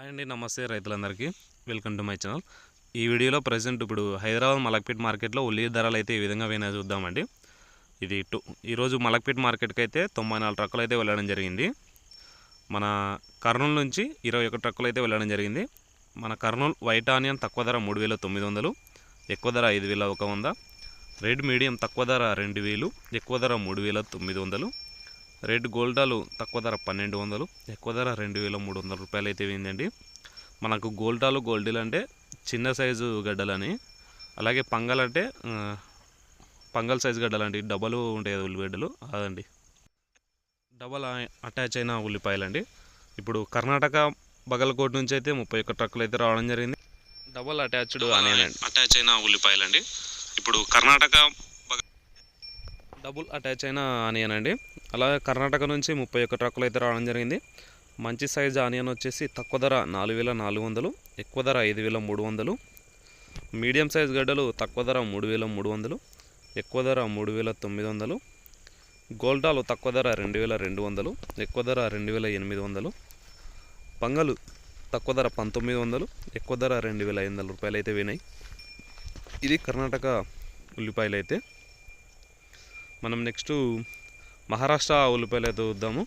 Hi అండి నమస్తే రైతులందరికీ. వెల్కమ్ టు మై ఛానల్ ఈ వీడియోలో ప్రజెంట్ ఇప్పుడు హైదరాబాద్ మలక్పేట్ మార్కెట్లో ఉల్లి ధరలు అయితే ఈ విధంగా పోయినా చూద్దామండి. ఇది టూ ఈరోజు మలక్పేట్ మార్కెట్కి అయితే తొంభై నాలుగు ట్రక్కులు అయితే వెళ్ళడం జరిగింది. మన కర్నూలు నుంచి ఇరవై ఒక ట్రక్కులు అయితే వెళ్ళడం జరిగింది. మన కర్నూలు వైట్ ఆనియన్ తక్కువ ధర మూడు వేల తొమ్మిది వందలు ఎక్కువ ధర ఐదు వేల ఒక వంద రెడ్ మీడియం తక్కువ ధర రెండు వేలు ఎక్కువ ధర మూడు వేల తొమ్మిది వందలు రెడ్ గోల్డాలు తక్కువ ధర పన్నెండు వందలు ఎక్కువ ధర రెండు వేల మూడు వందల రూపాయలు అయితే పోయిందండి మనకు గోల్డాలు గోల్డీలు అంటే చిన్న సైజు గడ్డలని అలాగే పంగల్ అంటే పంగల్ సైజు గడ్డలు అండి డబల్ ఉంటాయి కదా ఉల్లిగడ్డలు అదండి. డబల్ అటాచ్ అయిన ఉల్లిపాయలు అండి ఇప్పుడు కర్ణాటక బగల్కోట్ నుంచి అయితే ముప్పై ఒక్క ట్రక్కులు అయితే రావడం జరిగింది. డబల్ అటాచ్డ్ అనే అటాచ్ అయిన ఉల్లిపాయలండి. ఇప్పుడు కర్ణాటక డబుల్ అటాచ్ అయిన ఆనియన్ అండి. అలాగే కర్ణాటక నుంచి ముప్పై ఒక్క ట్రక్కులు అయితే రావడం జరిగింది. మంచి సైజ్ ఆనియన్ వచ్చేసి తక్కువ ధర నాలుగు వేల నాలుగు వందలు ఎక్కువ ధర ఐదు వేల మూడు వందలు మీడియం సైజ్ గడ్డలు తక్కువ ధర మూడు వేల మూడు వందలు ఎక్కువ ధర మూడు వేల తొమ్మిది వందలు గోల్డాలు తక్కువ ధర రెండు వేల రెండు వందలు ఎక్కువ ధర రెండు వేల ఎనిమిది వందలు పంగలు తక్కువ ధర పంతొమ్మిది వందలు ఎక్కువ ధర రెండు వేల ఐదు వందల రూపాయలు అయితే వినాయి. ఇది కర్ణాటక ఉల్లిపాయలు అయితే. మనం నెక్స్ట్ మహారాష్ట్ర ఉల్లిపాయలు అయితే చూద్దాము.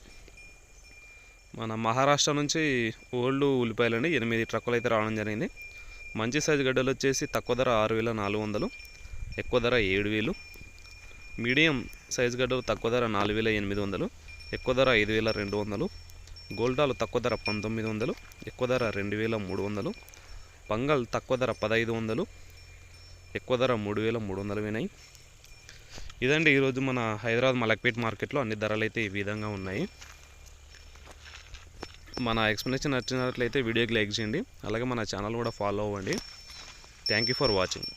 మన మహారాష్ట్ర నుంచి ఓల్డ్ ఉల్లిపాయలు అండి ఎనిమిది ట్రక్కులు అయితే రావడం జరిగింది. మంచి సైజు గడ్డలు వచ్చేసి తక్కువ ధర ఆరు వేల నాలుగు వందలు ఎక్కువ ధర ఏడు వేలు. మీడియం సైజు గడ్డలు తక్కువ ధర నాలుగు వేల ఎనిమిది వందలు ఎక్కువ ధర ఐదు వేల రెండు వందలు. గోల్డాలు తక్కువ ధర పంతొమ్మిది వందలు ఎక్కువ ధర రెండు వేల మూడు వందలు. పంగల్ తక్కువ ధర పదహైదు వందలు ఎక్కువ ధర మూడు వేల మూడు వందలు వినాయి. ఇదండి ఈరోజు మన హైదరాబాద్ మలక్పేట్ మార్కెట్లో అన్ని ధరలు అయితే ఈ విధంగా ఉన్నాయి. మన ఎక్స్ప్లెనేషన్ నచ్చినట్లయితే వీడియోకి లైక్ చేయండి. అలాగే మన ఛానల్ కూడా ఫాలో అవ్వండి. Thank you for watching.